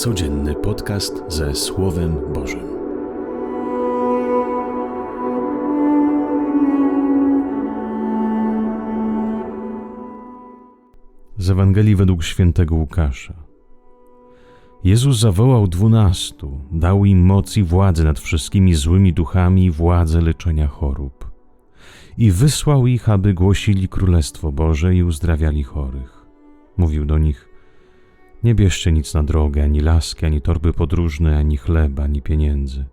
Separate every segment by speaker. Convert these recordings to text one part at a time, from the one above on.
Speaker 1: Codzienny podcast ze Słowem Bożym. Z Ewangelii według świętego Łukasza. Jezus zawołał dwunastu, dał im moc i władzę nad wszystkimi złymi duchami i władzę leczenia chorób. I wysłał ich, aby głosili Królestwo Boże i uzdrawiali chorych. Mówił do nich: Nie bierzcie nic na drogę, ani laski, ani torby podróżne, ani chleba, ani pieniędzy.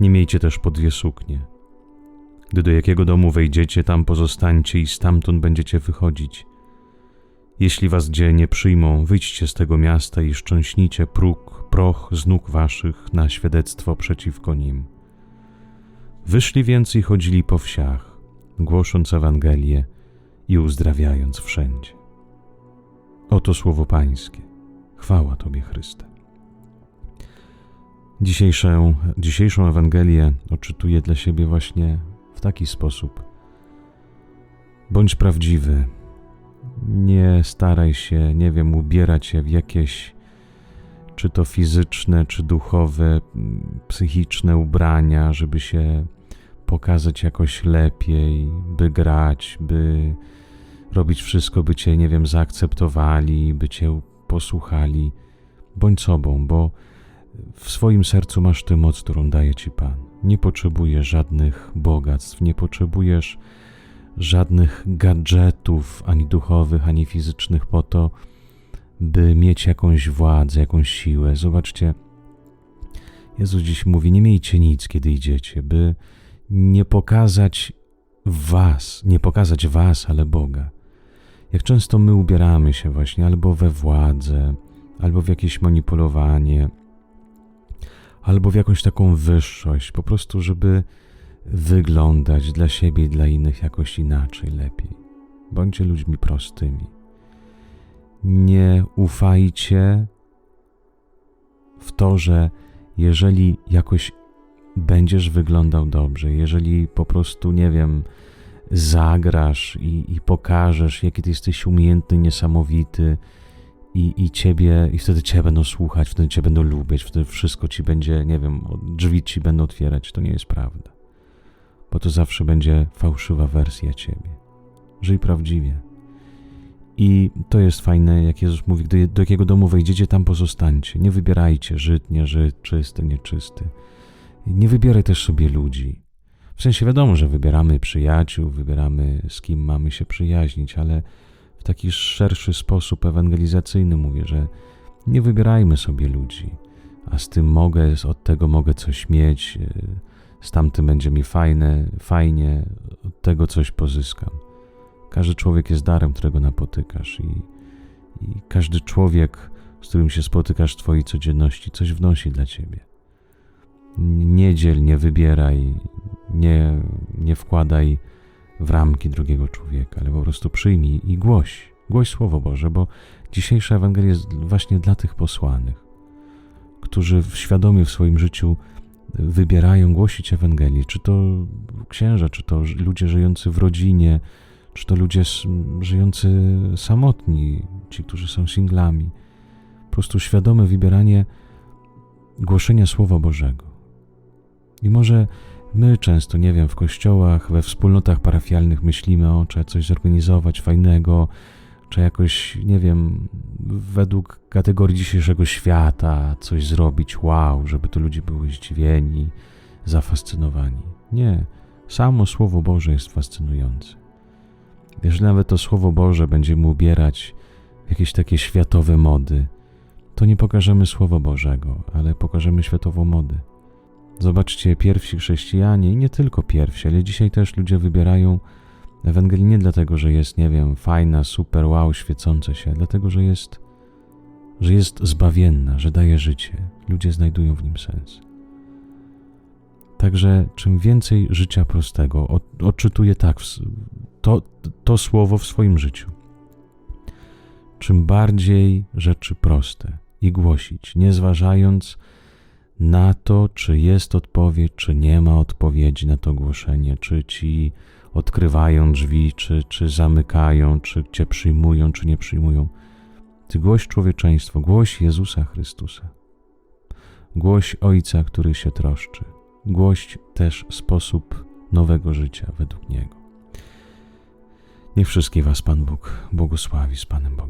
Speaker 1: Nie miejcie też po dwie suknie. Gdy do jakiego domu wejdziecie, tam pozostańcie i stamtąd będziecie wychodzić. Jeśli was gdzie nie przyjmą, wyjdźcie z tego miasta i szczęśnicie próg, proch z nóg waszych na świadectwo przeciwko nim. Wyszli więc i chodzili po wsiach, głosząc Ewangelię i uzdrawiając wszędzie. Oto słowo Pańskie. Chwała Tobie, Chryste. Dzisiejszą, dzisiejszą Ewangelię odczytuję dla siebie właśnie w taki sposób. Bądź prawdziwy. Nie staraj się, nie wiem, ubierać się w jakieś, czy to fizyczne, czy duchowe, psychiczne ubrania, żeby się pokazać jakoś lepiej, by grać, by robić wszystko, by cię, nie wiem, zaakceptowali, by cię posłuchali. Bądź sobą, bo w swoim sercu masz tę moc, którą daje ci Pan. Nie potrzebujesz żadnych bogactw, nie potrzebujesz żadnych gadżetów, ani duchowych, ani fizycznych, po to, by mieć jakąś władzę, jakąś siłę. Zobaczcie, Jezus dziś mówi: Nie miejcie nic, kiedy idziecie, by nie pokazać was, nie pokazać was, ale Boga. Jak często my ubieramy się właśnie albo we władzę, albo w jakieś manipulowanie, albo w jakąś taką wyższość, po prostu, żeby wyglądać dla siebie i dla innych jakoś inaczej, lepiej. Bądźcie ludźmi prostymi. Nie ufajcie w to, że jeżeli jakoś będziesz wyglądał dobrze, jeżeli po prostu, nie wiem, zagrasz i, i pokażesz, jaki ty jesteś umiejętny, niesamowity, i, i ciebie, i wtedy cię będą słuchać, wtedy cię będą lubić, wtedy wszystko ci będzie, nie wiem, drzwi ci będą otwierać. To nie jest prawda. Bo to zawsze będzie fałszywa wersja ciebie. Żyj prawdziwie. I to jest fajne, jak Jezus mówi, gdy do jakiego domu wejdziecie, tam pozostańcie. Nie wybierajcie Żyd, nie Żyd, czysty, nieczysty. Nie wybieraj też sobie ludzi. W sensie wiadomo, że wybieramy przyjaciół, wybieramy z kim mamy się przyjaźnić, ale w taki szerszy sposób ewangelizacyjny mówię, że nie wybierajmy sobie ludzi, a z tym mogę, od tego mogę coś mieć, e, z tamtym będzie mi fajne, fajnie, od tego coś pozyskam. Każdy człowiek jest darem, którego napotykasz i, i każdy człowiek, z którym się spotykasz w twojej codzienności, coś wnosi dla ciebie. Nie dziel, nie wybieraj, nie, nie wkładaj w ramki drugiego człowieka, ale po prostu przyjmij i głoś, głoś Słowo Boże, bo dzisiejsza Ewangelia jest właśnie dla tych posłanych, którzy świadomie w swoim życiu wybierają głosić Ewangelię, czy to księża, czy to ludzie żyjący w rodzinie, czy to ludzie żyjący samotni, ci, którzy są singlami. Po prostu świadome wybieranie głoszenia Słowa Bożego. I może My często, nie wiem, w kościołach, we wspólnotach parafialnych myślimy o, trzeba coś zorganizować fajnego, czy jakoś, nie wiem, według kategorii dzisiejszego świata coś zrobić, wow, żeby to ludzie były zdziwieni, zafascynowani. Nie, samo Słowo Boże jest fascynujące. Jeżeli nawet to Słowo Boże będziemy ubierać w jakieś takie światowe mody, to nie pokażemy Słowa Bożego, ale pokażemy światową modę. Zobaczcie, pierwsi chrześcijanie i nie tylko pierwsi, ale dzisiaj też ludzie wybierają Ewangelię nie dlatego, że jest, nie wiem, fajna, super, wow, świecąca się, dlatego, że jest, że jest zbawienna, że daje życie. Ludzie znajdują w nim sens. Także czym więcej życia prostego, odczytuję tak to, to słowo w swoim życiu. Czym bardziej rzeczy proste i głosić, nie zważając na to, czy jest odpowiedź, czy nie ma odpowiedzi na to głoszenie, czy ci odkrywają drzwi, czy, czy zamykają, czy cię przyjmują, czy nie przyjmują. Ty głoś człowieczeństwo, głoś Jezusa Chrystusa. Głoś Ojca, który się troszczy. Głoś też sposób nowego życia według Niego. Niech wszystkich Was Pan Bóg błogosławi z Panem Bogiem.